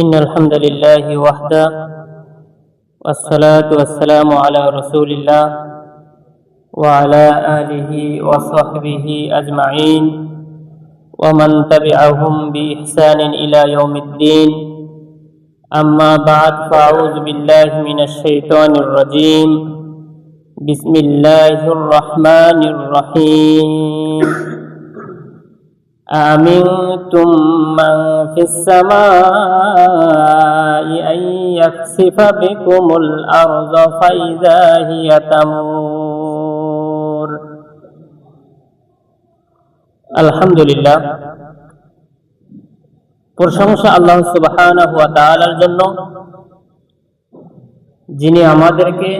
إن الحمد لله وحده والصلاة والسلام على رسول الله وعلى آله وصحبه أجمعين ومن تبعهم بإحسان إلى يوم الدين. أما بعد فأعوذ بالله من الشيطان الرجيم. بسم الله الرحمن الرحيم. أأمنتم من في السماء أن يخسف بكم الأرض فإذا هي تمور الحمد لله প্রশংসা আল্লাহ সুবহানাহু ওয়া তাআলার জন্য যিনি আমাদেরকে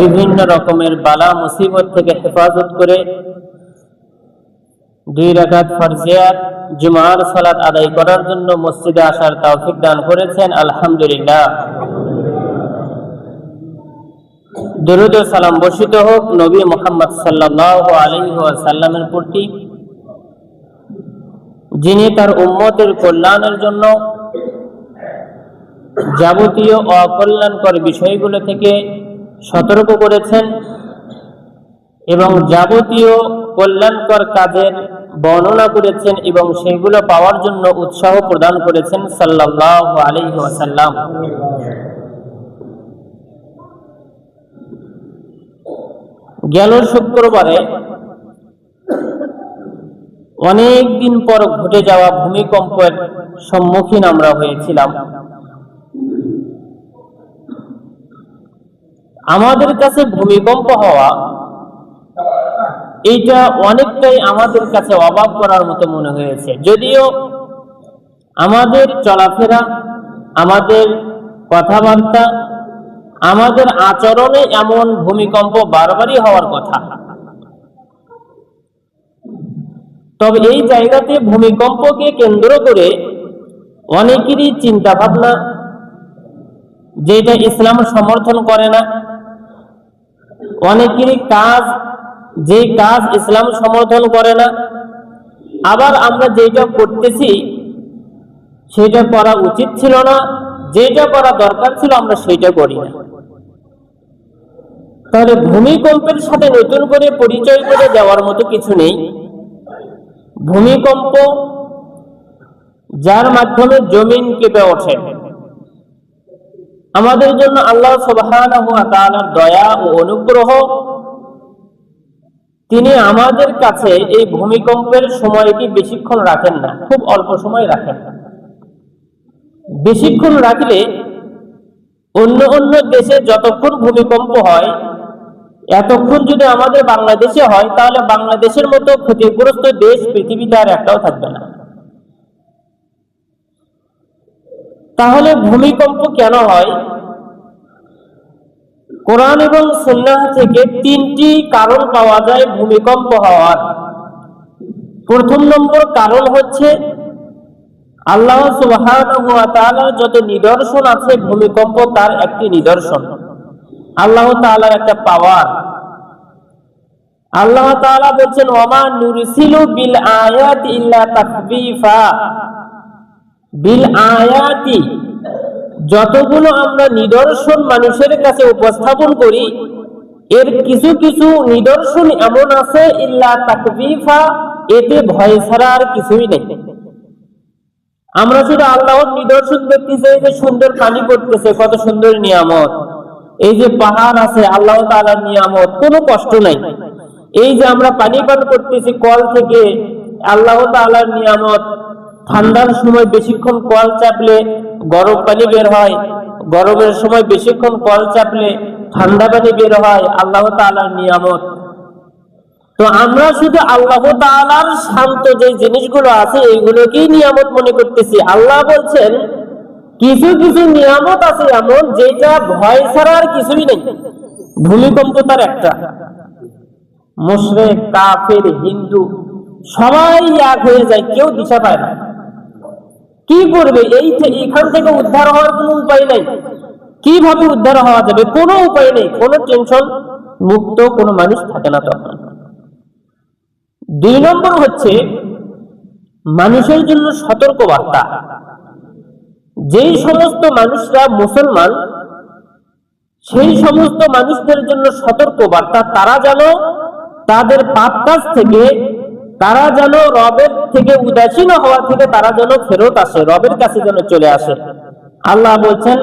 বিভিন্ন রকমের বালা মুসিবত থেকে হেফাজত করে দুই রাকাত ফরজিয়াত, জুমার সালাত আদায় করার জন্য মসজিদে আসার তৌফিক দান করেছেন, আলহামদুলিল্লাহ। দরুদ সালাম বর্ষিত হোক, নবী মোহাম্মদ সাল্লাল্লাহু আলাইহি ওয়াসাল্লামের প্রতি, যিনি তার উম্মতের কল্যাণের জন্য যাবতীয় অকল্যাণকর বিষয়গুলো থেকে সতর্ক করেছেন এবং যাবতীয় কল্যাণকর কাজের বর্ণনা করেছেন এবং সেগুলো পাওয়ার জন্য উৎসাহ প্রদান করেছেন সাল্লাহ ওয়াসাল্লাম। গেল শুক্রবারে অনেক দিন পর ঘটে যাওয়া ভূমিকম্পের সম্মুখীন আমরা হয়েছিলাম। আমাদের কাছে ভূমিকম্প হওয়া এইটা অনেকটাই আমাদের কাছে অবাক করার মতো মনে হয়েছে। যদিও আমাদের চলাফেরা, আমাদের কথাবার্তা, আমাদের আচরণে এমন ভূমিকম্প বারবারই হওয়ার কথা। তবে এই জায়গাতে ভূমিকম্পকে কেন্দ্র করে অনেকেরই চিন্তা ভাবনা যেটা ইসলাম সমর্থন করে না। অনেকেরই কাজ যে কাজ ইসলাম সমর্থন করে না, আবার আমরা যেটা করতেছি সেটা করা উচিত ছিল না যেটা করা দরকার ছিল আমরা সেটা করি না। তাহলে ভূমিকম্পের সাথে নতুন করে পরিচয় করে দেওয়ার মতো কিছু নেই। ভূমিকম্প যার মাধ্যমে জমিন কেঁপে ওঠে। আমাদের জন্য আল্লাহ ওয়া দয়া ও অনুগ্রহ তিনি আমাদের কাছে এই ভূমিকম্পের সময়টি বেশিক্ষণ রাখেন না, খুব অল্প সময় রাখেন বেশিক্ষণ রাখলে অন্য অন্য দেশে যতক্ষণ ভূমিকম্প হয়, এতক্ষণ যদি আমাদের বাংলাদেশে হয়, তাহলে বাংলাদেশের মতো ক্ষতিগ্রস্ত দেশ পৃথিবীতে আর একটাও থাকবে না। তাহলে ভূমিকম্প কেন হয়? কোরআন এবং সুন্নাহ থেকে তিনটি কারণ পাওয়া যায় ভূমিকম্প হওয়ার। প্রথম নম্বর কারণ হচ্ছে আল্লাহ যত নিদর্শন আছে, ভূমিকম্প তার একটি নিদর্শন। আল্লাহ তাআলার একটা পাওয়ার আল্লাহ তাআলা বলছেন ওমা নুরসিলু বিল আয়াত ইল্লা তাখবিফা বিল আয়াতি যতগুলো আমরা নিদর্শন মানুষের কাছে উপস্থাপন করি, এর কিছু কিছু নিদর্শন এমন আছে, ইল্লা তাকবিফা, এতে ভয় ছাড়া আর কিছুই নেই। আমরা শুধু আল্লাহর নিদর্শন দেখতেছি এই যে সুন্দর পানি পড়তেছে কত সুন্দর নিয়ামত। এই যে পাহাড় আছে, আল্লাহ তাআলার নিয়ামত, কোনো কষ্ট নাই। এই যে আমরা পানি পান করতেছি কল থেকে, আল্লাহ তাআলার নিয়ামত, ঠান্ডার সময় বেশিক্ষণ কল চাপলে গরম পানি বের হয়। গরমের সময় বেশিক্ষণ কল চাপলে ঠান্ডা পানি বের হয় আল্লাহ তাআলার নিয়ামত। তো আমরা শুধু আল্লাহ তাআলার শান্ত যে জিনিসগুলো আছে, এইগুলোকেই নিয়ামত মনে করতেছি। আল্লাহ বলছেন, কিছু কিছু নিয়ামত আছে এমন যেটা ভয় ছাড়া আর কিছুই নেই। ভূমিকম্প তার একটা। মুশরিক, কাফের, হিন্দু, সবাই এক হয়ে যায়, কেউ দিশা পায় না। কি করবে? এই এখান থেকে উদ্ধার হওয়ার কোনো উপায় নাই। কীভাবে উদ্ধার হওয়া যাবে? কোনো উপায় নেই। কোনো টেনশন মুক্ত কোনো মানুষ থাকে না তখন। দুই নম্বর হচ্ছে মানুষের জন্য সতর্ক বার্তা যেই সমস্ত মানুষরা মুসলমান, সেই সমস্ত মানুষদের জন্য সতর্ক বার্তা তারা যেন তাদের পাপ কাজ থেকে তারা যেন রবের থেকে উদাসীন হওয়া থেকে তারা যেন ফেরত আসে, রবের কাছে যেন চলে আসে। আল্লাহ বলছেন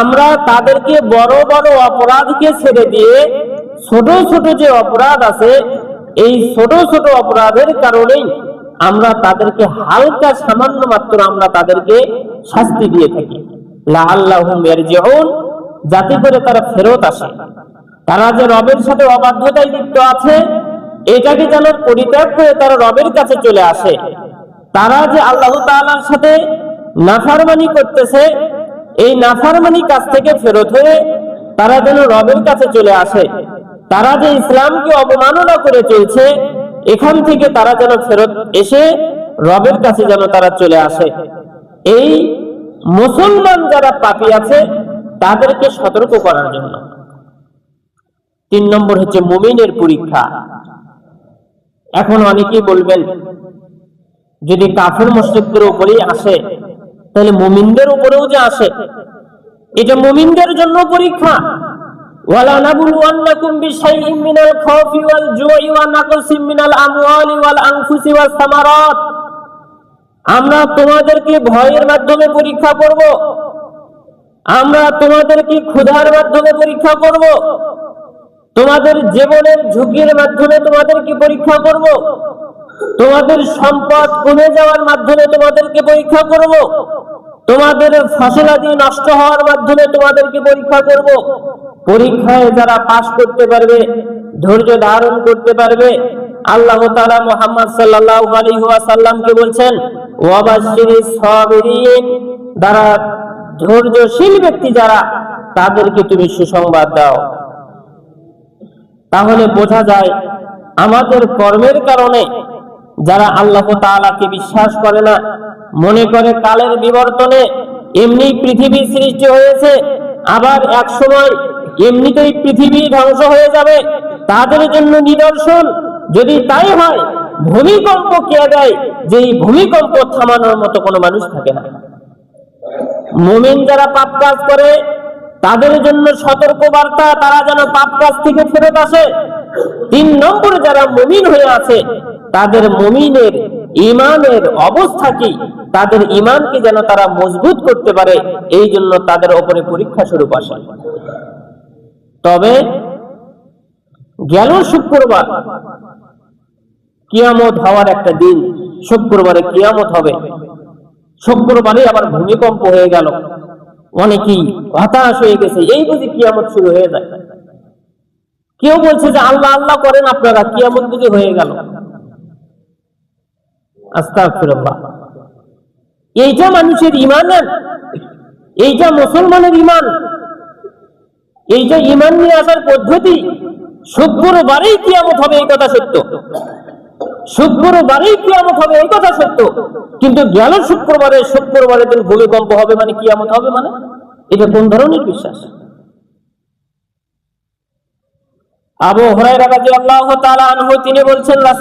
আমরা তাদেরকে বড় বড় অপরাধকে ছেড়ে দিয়ে ছোট ছোট যে অপরাধ আছে, এই ছোট ছোট অপরাধের কারণেই আমরা তাদেরকে হালকা সামান্য মাত্র আমরা তাদেরকে শাস্তি দিয়ে থাকি। লাআল্লাহুম ইয়ারজিউন। যাতে করে তারা ফেরত আসে। তারা যে রবের সাথে অবাধ্যতায় লিপ্ত আছে, এটাকে যেন পরিত্যাগ করে তারা রবের কাছে চলে আসে। তারা যে আল্লাহ তাআলার সাথে নাফারমানি করতেছে, এই নাফারমানি কাছ থেকে ফেরত হয়ে তারা যেন রবের কাছে চলে আসে। তারা যে ইসলামকে অবমাননা করে চলছে, এখান থেকে তারা যেন ফেরত এসে রবের কাছে যেন তারা চলে আসে। এই মুসলমান যারা পাপি আছে তাদেরকে সতর্ক করার জন্য। তিন নম্বর হচ্ছে মুমিনের পরীক্ষা। এখন অনেকেই বলবেন, যদি কাফের মুশরিকদের উপরেই আসে, তাহলে মুমিনদের উপরেও যে আসে এটা মুমিনদের জন্য পরীক্ষা। আমরা তোমাদেরকে ভয়ের মাধ্যমে পরীক্ষা করব। আমরা তোমাদেরকে ক্ষুধার মাধ্যমে পরীক্ষা করব। তোমাদের জীবনের ঝুঁকির মাধ্যমে তোমাদেরকে পরীক্ষা করব। তোমাদের সম্পদ কমে যাওয়ার মাধ্যমে তোমাদেরকে পরীক্ষা করব। তোমাদের ফসলাদি নষ্ট হওয়ার মাধ্যমে তোমাদেরকে পরীক্ষা করব। পরীক্ষায় যারা পাশ করতে পারবে, ধৈর্য ধারণ করতে পারবে, আল্লাহ তাআলা মুহাম্মদ সাল্লাল্লাহু আলাইহি ওয়াসাল্লামকে বলছেন, ওয়াবাশশিরিস সাবিরিন যারা ধৈর্যশীল ব্যক্তি যারা, তাদেরকে তুমি সুসংবাদ দাও। তাহলে বোঝা যায়, আমাদের কর্মের কারণে যারা আল্লাহ তাআলাকে বিশ্বাস করে না, মনে করে কালের বিবর্তনে এমনি পৃথিবী সৃষ্টি হয়েছে, আবার এক সময় এমনিতেই পৃথিবী ধ্বংস হয়ে যাবে, তাদের জন্য নিদর্শন। যদি তাই হয়, ভূমিকম্প কে দেয় যে ভূমিকম্প থামানোর মতো কোনো মানুষ থাকে না। মুমিন যারা পাপ কাজ করে, তাদের জন্য সতর্ক বার্তা তারা যেন পাপ কাজ থেকে ফেরত আসে। তিন নম্বরে যারা মমিন হয়ে আছে, তাদের মমিনের ইমানের অবস্থা কি? তাদের ইমানকে যেন তারা মজবুত করতে পারে, এই জন্য তাদের ওপরে পরীক্ষা স্বরূপ আসে। তবে গেল শুক্রবার, কিয়ামত হওয়ার একটা দিন, শুক্রবারে কিয়ামত হবে। শুক্রবারে আবার ভূমিকম্প হয়ে গেল। অনেকেই হতাশ হয়ে গেছে। এই বুঝি কিয়ামত শুরু হয়ে যায়। কেউ বলছে যে, আল্লাহ আল্লাহ করেন আপনারা, কিয়ামত বুঝি হয়ে গেল। এইটা মানুষের ইমানের এইটা মুসলমানের ইমান এইটা ইমান নিয়ে আসার পদ্ধতি, শুক্রবারেই কিয়ামত হবে, এই কথা সত্য। শুক্রবারেই কিয়ামত হবে এই কথা সত্য। কিন্তু গেল শুক্রবারে ভূমিকম্প হবে মানে কিয়ামত হবে মানে? এটা কোন ধরনের বিশ্বাস? তিনি বলছেন লা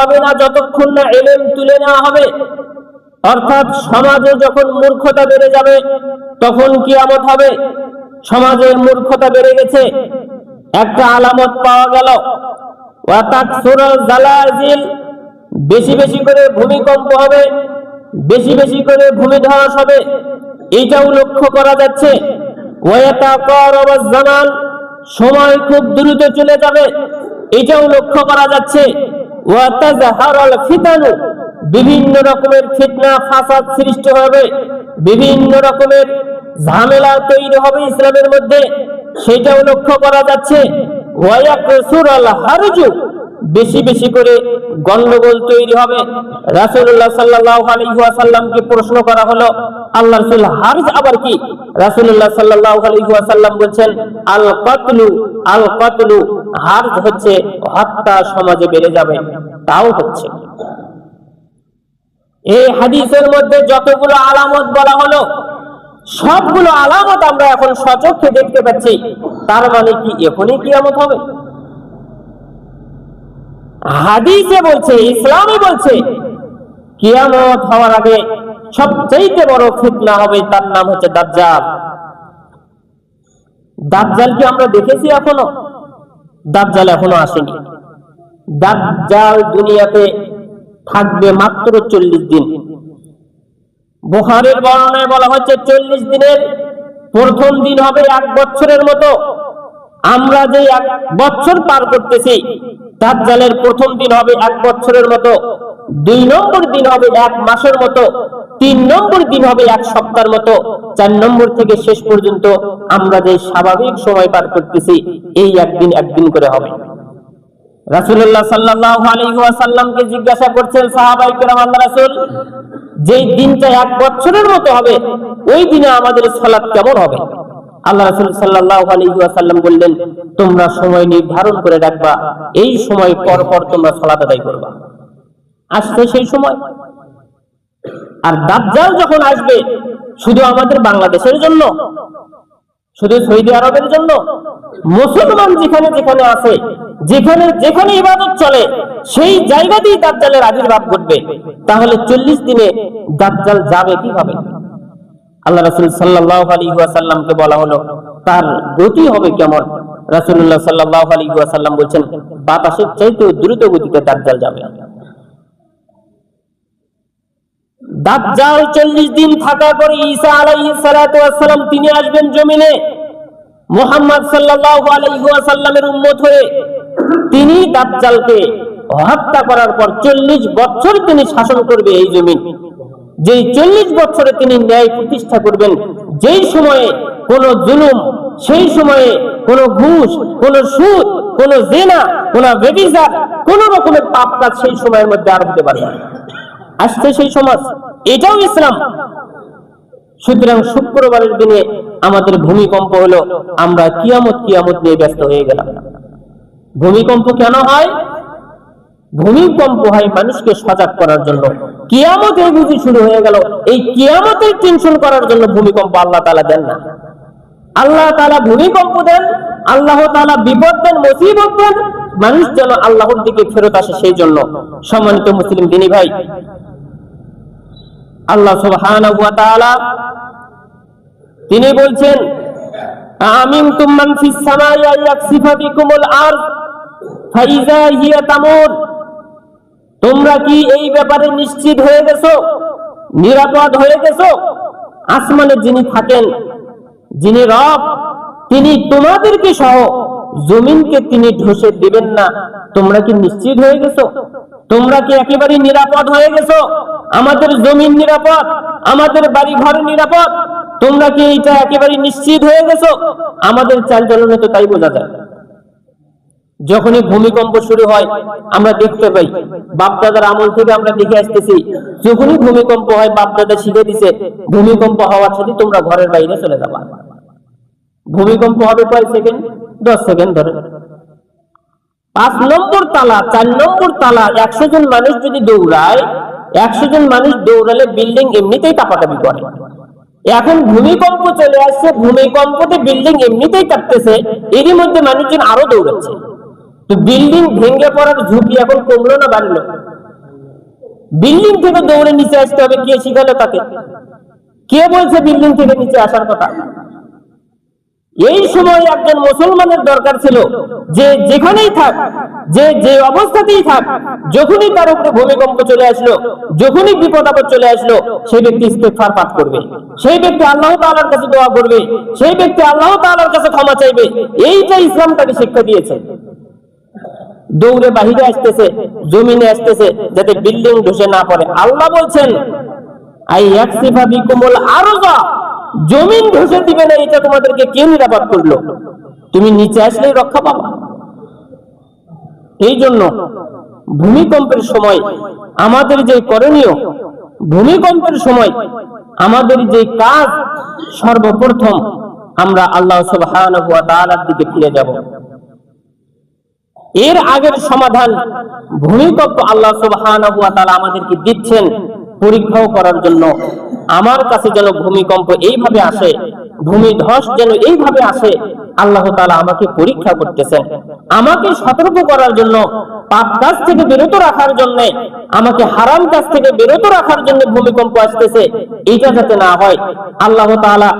হবে না যতক্ষণ না ইলম তুলে নেওয়া হবে। অর্থাৎ সমাজে যখন মূর্খতা বেড়ে যাবে, তখন কিয়ামত হবে। সমাজের মূর্খতা বেড়ে গেছে। একটা আলামত পাওয়া গেল। বেশি বেশি করে ভূমিকম্প হবে, বেশি বেশি করে ভূমিধস হবে। এইটাও লক্ষ্য করা যাচ্ছে। জামান, সময় খুব দ্রুত চলে যাবে। এটাও লক্ষ্য করা যাচ্ছে। ফিতানু বিভিন্ন রকমের ফিতনা, ফাসাদ সৃষ্টি হবে, বিভিন্ন রকমের ঝামেলা তৈরি হবে ইসলামের মধ্যে। সেটাও লক্ষ্য করা যাচ্ছে। বেশি বেশি করে গন্ডগোল তৈরি হবে। রাসূলুল্লাহ সাল্লাল্লাহু আলাইহি ওয়াসাল্লামকে প্রশ্ন করা হলো আল্লাহ রাসূল হারজ আবার কি? রাসূলুল্লাহ সাল্লাল্লাহু আলাইহি ওয়াসাল্লাম বলেন আল কতলু আল কতলু, হারজ হচ্ছে হত্যা সমাজে বেড়ে যাবে। তাও হচ্ছে। এই হাদিসের মধ্যে যতগুলো আলামত বলা হলো, সবগুলো আলামত আমরা এখন সচক্ষে দেখতে পাচ্ছি। তার মানে কি এখনই কিয়ামত হবে? হাদিসে বলছে, ইসলামে বলছে, কিয়ামত হওয়ার আগে সবচেয়ে বড় ফিতনা হবে তার নাম হচ্ছে দাজ্জাল। দাজ্জাল কি আমরা দেখেছি এখনও? দাজ্জাল এখনও আসেনি। দাজ্জাল দুনিয়াতে থাকবে মাত্র চল্লিশ দিন। বুখারের বর্ণনায় বলা হচ্ছে চল্লিশ দিনের প্রথম দিন হবে এক বছরের মতো। আমরা যে এক বছর পার করতেছি, দাজ্জালের প্রথম দিন হবে এক বছরের মতো। দুই নম্বর দিন হবে এক মাসের মতো। তিন নম্বর দিন হবে এক সপ্তাহের মতো। চার নম্বর থেকে শেষ পর্যন্ত আমরা যে স্বাভাবিক সময় পার করতেছি, এই একদিন একদিন করে হবে। রাসূলুল্লাহ সাল্লাল্লাহু আলাইহি ওয়াসাল্লামকে জিজ্ঞাসা করছেন, সাহাবাই কেরাম, রাসূল, যেই দিনটা এক বছরের মতো হবে, ওই দিনে আমাদের সালাত কেমন হবে? আল্লাহ রাসূল সাল্লাল্লাহু আলাইহি বললেন, তোমরা সময় নির্ধারণ করে রাখবা, এই সময় পর পর তোমরা সালাত আদায় করবা। আসছে সেই সময়। আর দাজ্জাল যখন আসবে, শুধু আমাদের বাংলাদেশের জন্য, শুধু সৌদি আরবের জন্য, মুসলমান যেখানে যেখানে আছে যেখানে যেখানে ইবাদত চলে, সেই জায়গাতেই দাজ্জালের আবির্ভাব ঘটবে। তাহলে চল্লিশ দিনে দাজ্জাল যাবে কীভাবে? আল্লাহ রাসূল সাল্লাল্লাহু আলাইহি ওয়াসাল্লামকে বলা হলো, তার গতি হবে কেমন? রাসূলুল্লাহ সাল্লাল্লাহু আলাইহি ওয়াসাল্লাম বলছেন, বাতাসের চাইতেও দ্রুত গতিতে দাজ্জাল যাবে। দাজ্জাল চল্লিশ দিন থাকার পরে ঈসা আলাইহিস সালাতু ওয়াসসালাম তিনি আসবেন জমিনে। মুহাম্মদ সাল্লাল্লাহু আলাইহি ওয়াসাল্লামের উম্মত হয়ে তিনি দাজ্জালকে হত্যা করার পর চল্লিশ বছর তিনি শাসন করবে এই জমিন। যেই চল্লিশ বছরে তিনি ন্যায় প্রতিষ্ঠা করবেন, যেই সময়ে কোন জুলুম, সেই সময়ে কোন ঘুষ, কোন সুদ, কোন জেনা, কোন বেবিজার কোন রকমের পাপ কাজ সেই সময়ের মধ্যে আর হতে পারবে না। আসছে সেই সমাজ। এটাও ইসলাম। সুতরাং শুক্রবারের দিনে আমাদের ভূমিকম্প হলো, আমরা কিয়ামত কিয়ামত নিয়ে ব্যস্ত হয়ে গেলাম। ভূমিকম্প কেন হয়? ভূমিকম্প হয় মানুষকে সজাগ করার জন্য। কিয়ামত বুঝি শুরু হয়ে গেল। এই কিয়ামতের টেনশন করার জন্য ভূমিকম্প আল্লাহ তালা দেন না। আল্লাহ তালা ভূমিকম্প দেন, আল্লাহ তালা বিপদ দেন, মুসিবত দেন, মানুষ যেন আল্লাহর দিকে ফেরত আসে সেই জন্য। সম্মানিত মুসলিম দিনী ভাই, আল্লাহ সুবহানাহু ওয়া তিনি বলছেন আমিনতুম মান ফিস সামাই ইয়াকসিফা বিকুমুল আরদ, ফাইজা হিয়া তামুর। তোমরা কি এই ব্যাপারে নিশ্চিত হয়ে গেছো? নিরাপদ হয়ে গেছো? আসমানে যিনি থাকেন, যিনি রব, তিনি তোমাদেরকে সহ জমিনকে তিনি ধ্বসে দিবেন না। তোমরা কি নিশ্চিত হয়ে গেছো? তোমরা কি একেবারে নিরাপদ হয়ে গেছো? আমাদের জমিন নিরাপদ, আমাদের বাড়ি ঘর নিরাপদ তোমরা কি এটা একেবারে নিশ্চিত হয়ে গেছো? আমাদের চাল চালচলনে তো তাই বোঝা যায়। যখনই ভূমিকম্প শুরু হয়, আমরা দেখতে পাই, বাপদাদার আমল থেকে আমরা দেখে আসতেছি, যখনই ভূমিকম্প হয়, বাপদাদা শিখে দিছে, ভূমিকম্প হওয়ার সাথে তোমরা ঘরের বাইরে চলে যাবা। ভূমিকম্প হবে কয় সেকেন্ড? দশ সেকেন্ড ধরে। পাঁচ নম্বর তালা, চার নম্বর তালা, একশো জন মানুষ যদি দৌড়ায়, একশো জন মানুষ দৌড়ালে বিল্ডিং এমনিতেই কাপাকাপি করে। এখন ভূমিকম্প চলে আসছে ভূমিকম্পতে বিল্ডিং এমনিতেই কাঁপতেছে এরই মধ্যে মানুষজন আরও দৌড়াচ্ছে। তো বিল্ডিং ভেঙে পড়ার ঝুঁকি এখন কমলো না, বাড়লো। বিল্ডিং থেকে দৌড়ে নিচে আসতে হবে, কে শিখালো তাকে? কে বলছে বিল্ডিং থেকে নিচে আসার কথা? এই সময় একজন মুসলমানের দরকার ছিল। যে যেখানেই থাক, যে যে অবস্থাতেই থাক, যখনই তার উপরে ভূমিকম্প চলে আসলো, যখনই বিপদ আপদ চলে আসলো, সেই ব্যক্তি ইস্তেগফার পাঠ করবে। সেই ব্যক্তি আল্লাহ তাআলার কাছে দোয়া করবে। সেই ব্যক্তি আল্লাহ তাআলার কাছে ক্ষমা চাইবে। এইটা ইসলাম তাকে শিক্ষা দিয়েছে। দৌড়ে বাহিরে আসতেছে, জমিনে আসতেছে, যাতে বিল্ডিং ধসে না পড়ে। আল্লাহ বলছেন, আই ইয়াকসিফা বিকুমুল আরজা। জমিন ধসে দিবে না, এটা তোমাদেরকে কে নিরাপদ করল? তুমি নিচে আসলেই রক্ষা পাবা। এই জন্য ভূমিকম্পের সময় আমাদের যে করণীয়, ভূমিকম্পের সময় আমাদের যে কাজ সর্বপ্রথম আমরা আল্লাহ দিকে ফিরে যাব। এর আগের সমাধান ভূমিকম্প আল্লাহ ওয়া আমাদেরকে দিচ্ছেন। পরীক্ষাও করার জন্য। আমার কাছে যেন ভূমিকম্প এইভাবে আসে, ভূমিধস যেন এইভাবে আসে, আল্লাহ তাআলা আমাকে পরীক্ষা করতেছেন। আমাকে সতর্ক করার জন্য, পাপ কাজ থেকে বিরত রাখার জন্য, আমাকে হারাম কাজ থেকে বিরত রাখার জন্য ভূমিকম্প আসতেছে এটা যাতে না হয়। আল্লাহ তাআলা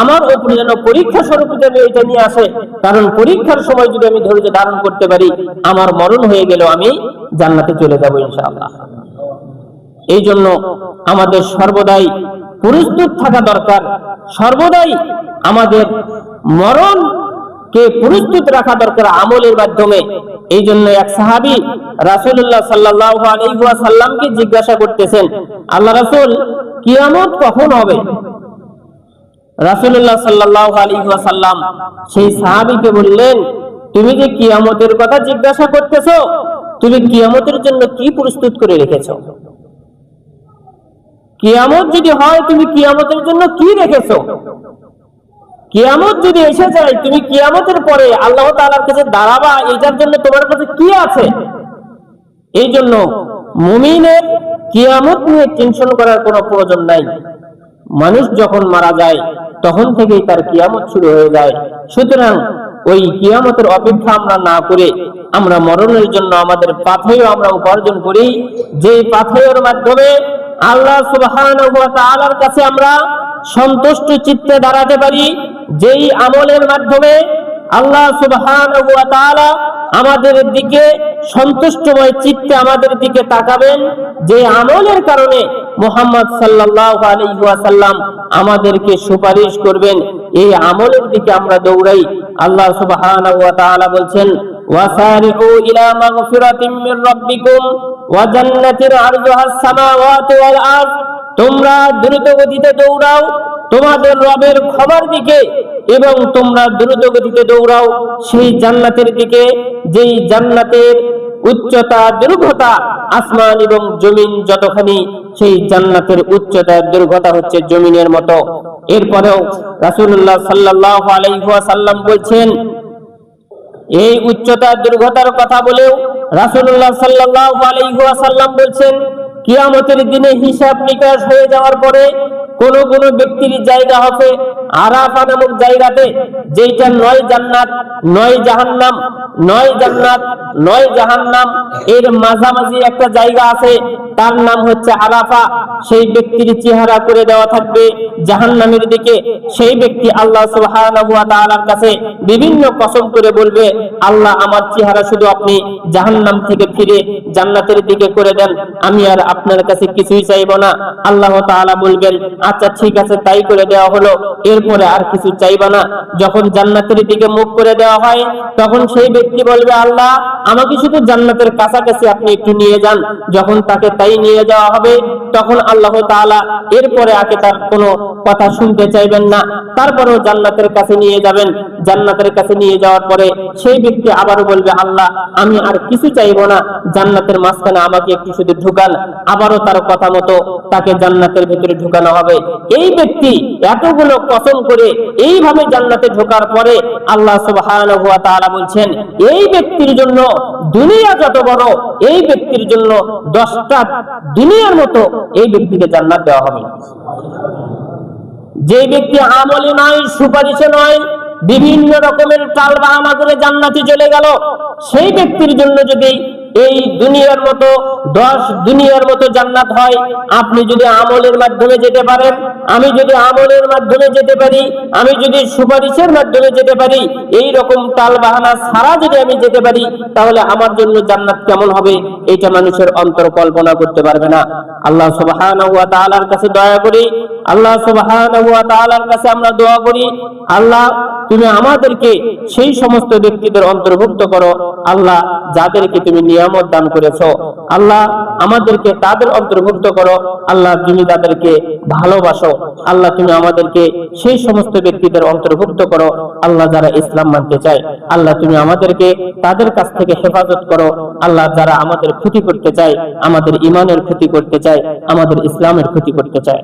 আমার উপরে যেন পরীক্ষা স্বরূপ যেন এটা নিয়ে আসে। কারণ পরীক্ষার সময় যদি আমি ধৈর্য ধারণ করতে পারি, আমার মরণ হয়ে গেলেও আমি জান্নাতে চলে যাব ইনশাআল্লাহ। এই জন্য আমাদের সর্বদাই প্রস্তুত থাকা দরকার। সর্বদাই আমাদের মরণ কে প্রস্তুত রাখা দরকার আমলের মাধ্যমে। এই জন্য এক সাহাবি রাসূলুল্লাহ সাল্লাল্লাহু আলাইহি জিজ্ঞাসা করতেছেন, আল্লাহ রাসূল, কিয়ামত কখন হবে? রাসূলুল্লাহ সাল্লাল্লাহু আলাইহি ওয়াসাল্লাম সেই সাহাবীকে বললেন, তুমি যে কিয়ামতের কথা জিজ্ঞাসা করতেছ, তুমি কিয়ামতের জন্য কি প্রস্তুত করে রেখেছো? কিয়ামত যদি হয়, তুমি কিয়ামতের জন্য কি রেখেছো? কিয়ামত যদি এসে যায়, তুমি কিয়ামতের পরে আল্লাহ তাআলার কাছে দাঁড়াবা, এটার জন্য তোমার কাছে কি আছে? এই জন্য মুমিনের কিয়ামত নিয়ে টেনশন করার কোনো প্রয়োজন নাই। মানুষ যখন মারা যায়, তখন থেকেই তার কিয়ামত শুরু হয়ে যায়। সুতরাং ওই কিয়ামতের অপেক্ষা আমরা না করে আমরা মরণের জন্য আমাদের পাথেয় আমরা উপার্জন করি। যে পাথেয়ের মাধ্যমে আল্লাহ ওয়া কাছে আমরা সন্তুষ্ট চিত্তে দাঁড়াতে পারি, যেই আমলের মাধ্যমে আল্লাহ তাআলা আমাদের দিকে সন্তুষ্টময় চিত্তে আমাদের দিকে তাকাবেন, যে আমলের কারণে মোহাম্মদ সাল্লাল্লাহু আলাইহি আমাদেরকে সুপারিশ করবেন। এই আমলের দিকে আমরা দৌড়াই। আল্লাহ তাআলা বলছেন ওয়াসারিউ ইলা মাগফিরাতিম মির রাব্বিকুম। তোমরা দ্রুত গতিতে দৌড়াও, তোমাদের রবের ক্ষমার দিকে এবং তোমরা দ্রুত গতিতে দৌড়াও। সেই জান্নাতের দিকে, যেই জান্নাতের উচ্চতা, দীর্ঘতা, আসমান এবং জমিন যতখানি, সেই জান্নাতের উচ্চতা, দীর্ঘতা হচ্ছে জমিনের মতো। এরপরেও রাসূলুল্লাহ সাল্লাল্লাহু আলাইহি ওয়াসাল্লাম বলছেন এই উচ্চতা দুর্ঘটার কথা বলেও রাসুল্লাহ সাল্লাহ আলাইহি বলছেন, কিয়ামতের দিনে হিসাব নিকাশ হয়ে যাওয়ার পরে কোন কোন ব্যক্তির জায়গা হবে আরাফা নামক জায়গাতে যেটা নয় জান্নাত, নয় জাহান্নাম, নয় জান্নাত, নয় জাহান্নাম, এর মাঝামাঝি একটা জায়গা আছে, তার নাম হচ্ছে আরাফা। সেই ব্যক্তির চেহারা করে দেওয়া থাকবে জাহান্নামের দিকে। সেই ব্যক্তি আল্লাহ সুবহানাহু ওয়া তাআলার কাছে বিভিন্ন কসম করে বলবে, আল্লাহ, আমার চেহারা শুধু আপনি জাহান্নাম থেকে ফিরে জান্নাতের দিকে করে দেন। আমি আর আপনার কাছে কিছুই চাইব না। আল্লাহ তাআলা বলবেন আচ্ছা ঠিক আছে, তাই করে দেওয়া হলো। এরপরে আর কিছু চাইবা না। যখন জান্নাতের দিকে মুখ করে দেওয়া হয়, তখন সেই ব্যক্তি বলবে, আল্লাহ, আমাকে শুধু জান্নাতের কাছাকাছি আপনি একটু নিয়ে যান। যখন তাকে তাই নিয়ে যাওয়া হবে, তখন আল্লাহ তাআলা এরপরে আগে তার কোনো কথা শুনতে চাইবেন না। তারপরেও জান্নাতের কাছে নিয়ে যাবেন। জান্নাতের কাছে নিয়ে যাওয়ার পরে সেই ব্যক্তি আবারও বলবে, আল্লাহ, আমি আর কিছু চাইব না। জান্নাতের মাঝখানে আমাকে একটু শুধু ঢুকান। আবারও তার কথা মতো তাকে জান্নাতের ভিতরে ঢুকানো হবে। এই ব্যক্তি এতগুলো কসম করে এইভাবে জান্নাতে ঢোকার পরে আল্লাহ তাআলা বলছেন, এই ব্যক্তির জন্য দুনিয়া যত বড়, এই ব্যক্তির জন্য দশটা দুনিয়ার মতো এই ব্যক্তিকে জান্নাত দেওয়া হবে। যে ব্যক্তি আমলে নয়, সুপারিশে নয়, বিভিন্ন রকমের টাল বাহানা করে জান্নাতে চলে গেল, সেই ব্যক্তির জন্য যদি এই দুনিয়ার মতো, দশ দুনিয়ার মতো জান্নাত হয়। আপনি যদি আমলের মাধ্যমে যেতে পারেন, আমি যদি আমলের মাধ্যমে যেতে পারি, আমি যদি সুপারিশের মাধ্যমে যেতে পারি, এই রকম টাল বাহানা ছাড়া যদি আমি যেতে পারি, তাহলে আমার জন্য জান্নাত কেমন হবে? এটা মানুষের অন্তর কল্পনা করতে পারবে না। আল্লাহ তাআলার কাছে দয়া করি, আল্লাহ তাআলার কাছে আমরা দোয়া করি, আল্লাহ তুমি আমাদেরকে সেই সমস্ত ব্যক্তিদের অন্তর্ভুক্ত করো। আল্লাহ, যাদেরকে তুমি নিয়ামত দান করেছ। আল্লাহ আমাদেরকে তাদের অন্তর্ভুক্ত করো। আল্লাহ তুমি তাদেরকে ভালোবাসো। আল্লাহ তুমি আমাদেরকে সেই সমস্ত ব্যক্তিদের অন্তর্ভুক্ত করো। আল্লাহ যারা ইসলাম মানতে চায়, আল্লাহ তুমি আমাদেরকে তাদের কাছ থেকে হেফাজত করো। আল্লাহ যারা আমাদের ক্ষতি করতে চায়, আমাদের ইমানের ক্ষতি করতে চায়, আমাদের ইসলামের ক্ষতি করতে চায়।